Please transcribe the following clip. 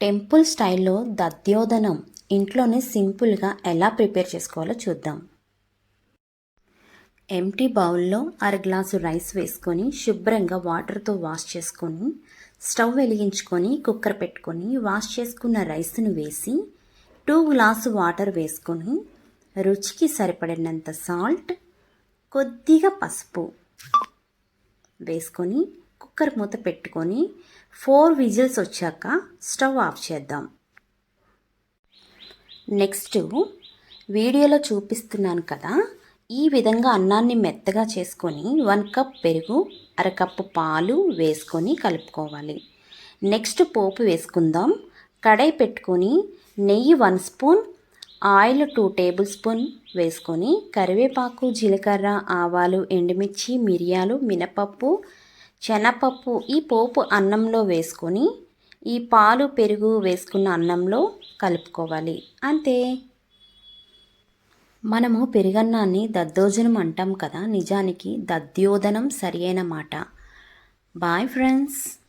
Temple స్టైల్లో దద్యోధనం ఇంట్లోనే సింపుల్గా ఎలా ప్రిపేర్ చేసుకోవాలో చూద్దాం. ఎంటీ బౌల్లో అర గ్లాసు రైస్ వేసుకొని శుభ్రంగా వాటర్తో వాష్ చేసుకొని స్టవ్ వెలిగించుకొని కుక్కర్ పెట్టుకొని వాష్ చేసుకున్న రైస్ను వేసి టూ గ్లాసు వాటర్ వేసుకొని రుచికి సరిపడినంత సాల్ట్ కొద్దిగా పసుపు వేసుకొని కుక్కర్ మూత పెట్టుకొని ఫోర్ విజిల్స్ వచ్చాక స్టవ్ ఆఫ్ చేద్దాం. నెక్స్ట్ వీడియోలో చూపిస్తున్నాను కదా ఈ విధంగా అన్నాన్ని మెత్తగా చేసుకొని వన్ కప్ పెరుగు అరకప్పు పాలు వేసుకొని కలుపుకోవాలి. నెక్స్ట్ పోపు వేసుకుందాం. కడాయి పెట్టుకొని నెయ్యి one spoon oil two tablespoon వేసుకొని కరివేపాకు జీలకర్ర ఆవాలు ఎండుమిర్చి మిరియాలు మినపప్పు శనపప్పు ఈ పోపు అన్నంలో వేసుకొని ఈ పాలు పెరుగు వేసుకున్న అన్నంలో కలుపుకోవాలి. అంతే. మనము పెరుగన్నాన్ని దద్దోజనం అంటాం కదా నిజానికి దద్యోదనం సరి అయిన మాట. Bye friends.